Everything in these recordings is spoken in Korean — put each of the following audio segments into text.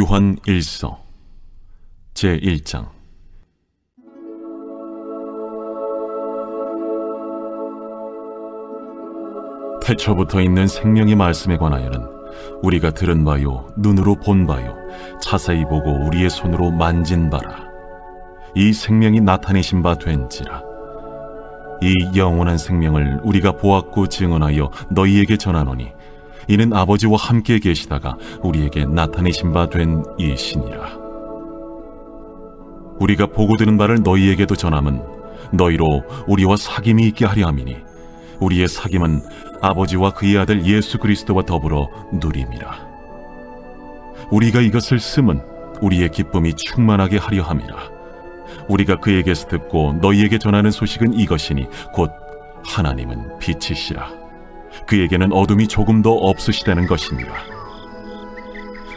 요한 1서 제 1장. 태초부터 있는 생명의 말씀에 관하여는 우리가 들은 바요 눈으로 본 바요 자세히 보고 우리의 손으로 만진 바라. 이 생명이 나타내신 바 된지라. 이 영원한 생명을 우리가 보았고 증언하여 너희에게 전하노니 이는 아버지와 함께 계시다가 우리에게 나타내신 바 된 이 신이라. 우리가 보고 들은 바를 너희에게도 전함은 너희로 우리와 사귐이 있게 하려 함이니 우리의 사귐은 아버지와 그의 아들 예수 그리스도와 더불어 누림이라. 우리가 이것을 쓰면 우리의 기쁨이 충만하게 하려 함이라. 우리가 그에게서 듣고 너희에게 전하는 소식은 이것이니 곧 하나님은 빛이시라 그에게는 어둠이 조금도 없으시다는 것이니라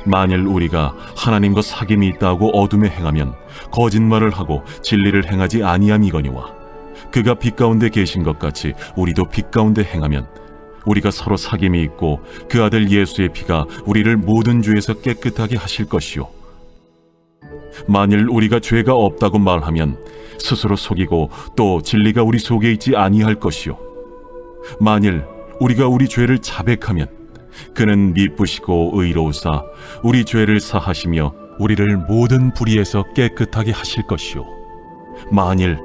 만일 우리가 하나님과 사귐이 있다고 어둠에 행하면 거짓말을 하고 진리를 행하지 아니함이거니와 그가 빛 가운데 계신 것 같이 우리도 빛 가운데 행하면 우리가 서로 사귐이 있고 그 아들 예수의 피가 우리를 모든 죄에서 깨끗하게 하실 것이요. 만일 우리가 죄가 없다고 말하면 스스로 속이고 또 진리가 우리 속에 있지 아니할 것이요. 만일 우리가 우리 죄를 자백하면 그는 미쁘시고 의로우사 우리 죄를 사하시며 우리를 모든 불의에서 깨끗하게 하실 것이요 만일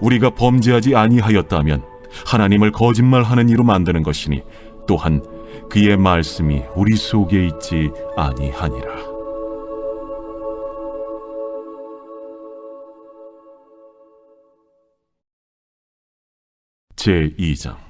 우리가 범죄하지 아니하였다면 하나님을 거짓말하는 이로 만드는 것이니 또한 그의 말씀이 우리 속에 있지 아니하니라. 제 2장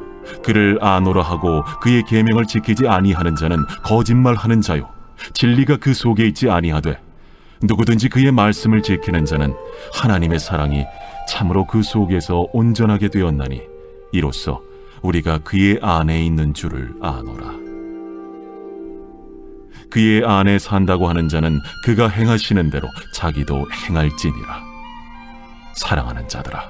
그를 아노라 하고 그의 계명을 지키지 아니하는 자는 거짓말하는 자요 진리가 그 속에 있지 아니하되 누구든지 그의 말씀을 지키는 자는 하나님의 사랑이 참으로 그 속에서 온전하게 되었나니 이로써 우리가 그의 안에 있는 줄을 아노라. 그의 안에 산다고 하는 자는 그가 행하시는 대로 자기도 행할지니라. 사랑하는 자들아,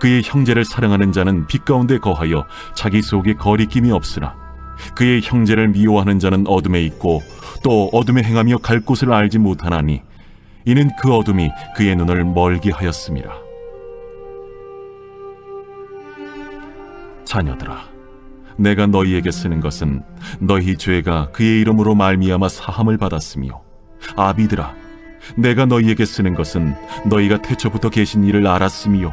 그의 형제를 사랑하는 자는 빛 가운데 거하여 자기 속에 거리낌이 없으나 그의 형제를 미워하는 자는 어둠에 있고 또 어둠에 행하며 갈 곳을 알지 못하나니 이는 그 어둠이 그의 눈을 멀게 하였습니다. 자녀들아, 내가 너희에게 쓰는 것은 너희 죄가 그의 이름으로 말미암아 사함을 받았으며 아비들아, 내가 너희에게 쓰는 것은 너희가 태초부터 계신 일을 알았으며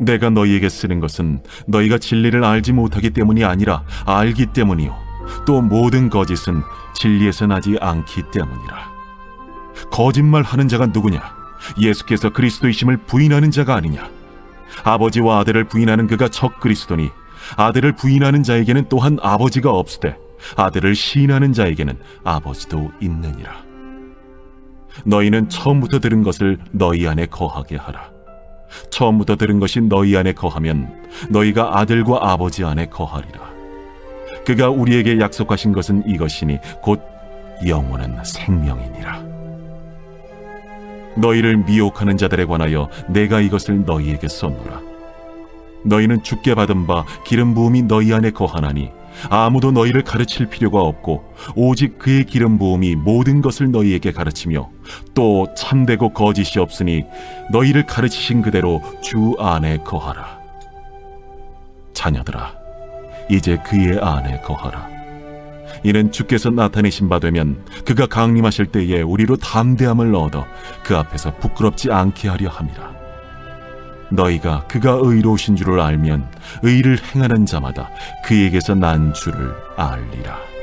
내가 너희에게 쓰는 것은 너희가 진리를 알지 못하기 때문이 아니라 알기 때문이요. 또 모든 거짓은 진리에서 나지 않기 때문이라. 거짓말 하는 자가 누구냐? 예수께서 그리스도이심을 부인하는 자가 아니냐? 아버지와 아들을 부인하는 그가 적 그리스도니 아들을 부인하는 자에게는 또한 아버지가 없으되 아들을 시인하는 자에게는 아버지도 있느니라. 너희는 처음부터 들은 것을 너희 안에 거하게 하라 처음부터 들은 것이 너희 안에 거하면 너희가 아들과 아버지 안에 거하리라 그가 우리에게 약속하신 것은 이것이니 곧 영원한 생명이니라 너희를 미혹하는 자들에 관하여 내가 이것을 너희에게 썼노라. 너희는 죽게 받은 바 기름 부음이 너희 안에 거하나니 아무도 너희를 가르칠 필요가 없고 오직 그의 기름 부음이 모든 것을 너희에게 가르치며 또 참되고 거짓이 없으니 너희를 가르치신 그대로 주 안에 거하라. 자녀들아, 이제 그의 안에 거하라. 이는 주께서 나타내신 바 되면 그가 강림하실 때에 우리로 담대함을 얻어 그 앞에서 부끄럽지 않게 하려 함이라. 너희가 그가 의로우신 줄을 알면 의를 행하는 자마다 그에게서 난 줄을 알리라.